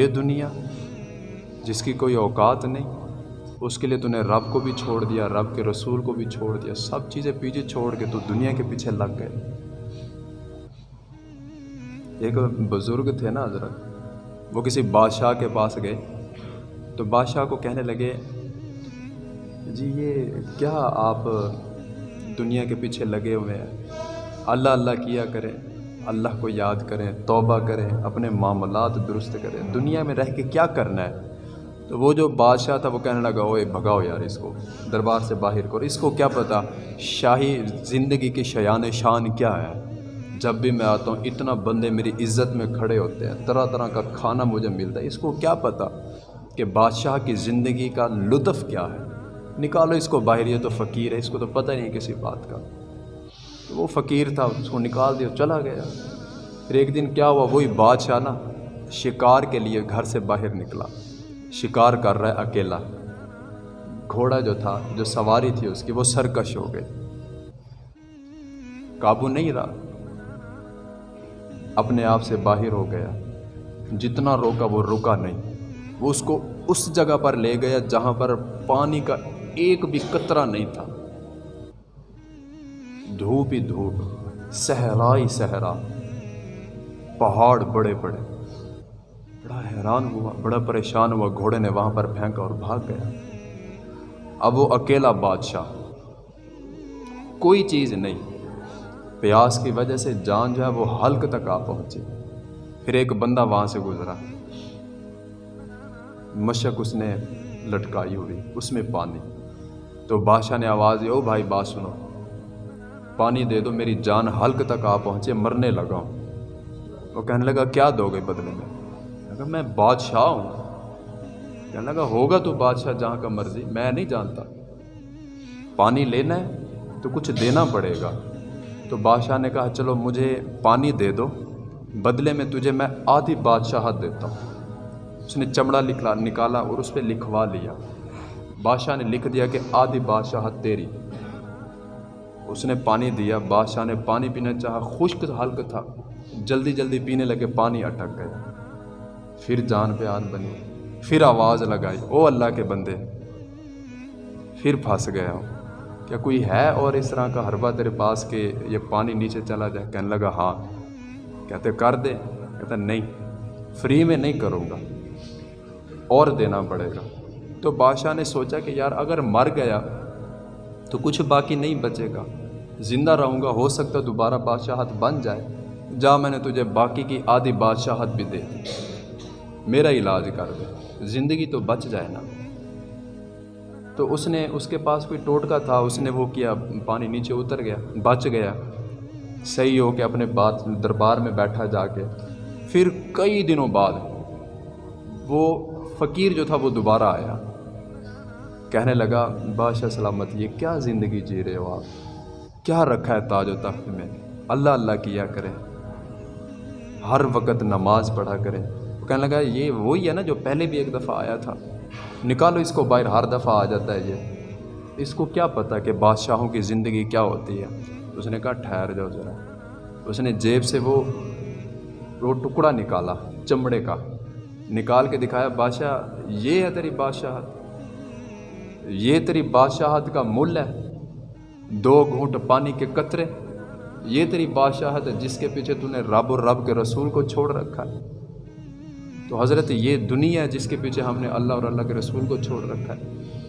ये दुनिया, जिसकी कोई औकात नहीं, उसके लिए तूने रब को भी छोड़ दिया, रब के रसूल को भी छोड़ दिया, सब चीज़ें पीछे छोड़ के तू दुनिया के पीछे लग गए। एक बुज़ुर्ग थे ना हज़रत, वो किसी बादशाह के पास गए तो बादशाह को कहने लगे, जी, ये क्या आप दुनिया के पीछे लगे हुए हैं? अल्लाह अल्लाह किया करें। अल्लाह को याद करें, तौबा करें, अपने मामलात दुरुस्त करें। दुनिया में रह के क्या करना है? तो वो जो बादशाह था, वो कहने लगा, ओए, भगाओ यार इसको, दरबार से बाहर करो इसको क्या पता, शाही ज़िंदगी की शयान शान क्या है? जब भी मैं आता हूँ, इतना बंदे मेरी इज़्ज़त में खड़े होते हैं तरह तरह का खाना मुझे मिलता है। इसको क्या पता कि बादशाह की ज़िंदगी का लुत्फ़ क्या है? निकालो इसको बाहर, ये तो फ़कीर है, इसको तो पता नहीं किसी बात का। तो वो फ़कीर था, उसको निकाल दिया चला गया। फिर एक दिन क्या हुआ, वही बादशाह ना शिकार के लिए घर से बाहर निकला। शिकार कर रहा है अकेला। घोड़ा जो था, जो सवारी थी उसकी, वो सरकश हो गई। काबू नहीं रहा। अपने आप से बाहर हो गया। जितना रोका, वो रुका नहीं। वो उसको उस जगह पर ले गया जहाँ पर पानी का एक भी कतरा नहीं था। धूप ही धूप, सहरा ही सहरा, पहाड़ बड़े बड़े। बड़ा हैरान हुआ, बड़ा परेशान हुआ, घोड़े ने वहाँ पर फेंका और भाग गया। अब वो अकेला बादशाह। कोई चीज़ नहीं। प्यास की वजह से जान जो है वो हल्क तक आ पहुँची। फिर एक बंदा वहाँ से गुजरा। मशक उसने लटकाई हुई, उसमें पानी। तो बादशाह ने आवाज़ दी, ओ भाई, बात सुनो। पानी दे दो, मेरी जान हल्क तक आ पहुँचे, मरने लगा हूँ। वो कहने लगा, क्या दोगे बदले में? लगा मैं बादशाह हूँ। कहने लगा, होगा तो बादशाह जहाँ का मर्ज़ी, मैं नहीं जानता। पानी लेना है तो कुछ देना पड़ेगा। तो बादशाह ने कहा, चलो मुझे पानी दे दो, बदले में तुझे मैं आधी बादशाहत देता हूँ। उसने चमड़ा निकला, निकाला और उस पर लिखवा लिया। बादशाह ने लिख दिया कि आधी बादशाहत तेरी। उसने पानी दिया, बादशाह ने पानी पीना चाहा, खुश्क हल्क था। जल्दी जल्दी पीने लगे, पानी अटक गया। फिर जान पे आन बनी, फिर आवाज़ लगाई, ओ अल्लाह के बंदे। फिर फंस गया हूँ। क्या कोई है और इस तरह का हरबा तेरे पास के ये पानी नीचे चला जाए? कहने लगा हाँ। कहते, कर दे। कहता, नहीं, फ्री में नहीं करूँगा, और देना पड़ेगा। तो बादशाह ने सोचा कि यार, अगर मर गया तो कुछ बाकी नहीं बचेगा। ज़िंदा रहूँगा, हो सकता दोबारा बादशाहत बन जाए। जा मैंने तुझे बाकी की आधी बादशाहत भी दे। मेरा इलाज कर दे, ज़िंदगी तो बच जाए ना। तो उसने, उसके पास कोई टोटका था, उसने वो किया, पानी नीचे उतर गया, बच गया। सही हो के अपने बात, दरबार में बैठा जाके। फिर कई दिनों बाद वो फ़कीर जो था, वो दोबारा आया। कहने लगा, बादशाह सलामत, ये क्या ज़िंदगी जी रहे हो आप? क्या रखा है ताज तख्त में? अल्लाह अल्लाह किया करें। हर वक्त नमाज़ पढ़ा करें। वो कहने लगा, ये वही है ना जो पहले भी एक दफ़ा आया था? निकालो इसको बाहर, हर दफ़ा आ जाता है ये। इसको क्या पता कि बादशाहों की ज़िंदगी क्या होती है? उसने कहा, ठहर जाओ ज़रा। उसने जेब से वो वो टुकड़ा निकाला, चमड़े का। निकाल के दिखाया, बादशाह, ये है तेरी बादशाहत। ये तेरी बादशाहत का मूल्य है। दो घूट पानी के कतरे। ये तेरी बादशाह है जिसके पीछे तूने रब और रब के रसूल को छोड़ रखा है। तो हज़रत, ये दुनिया है जिसके पीछे हमने अल्लाह और अल्लाह के रसूल को छोड़ रखा है।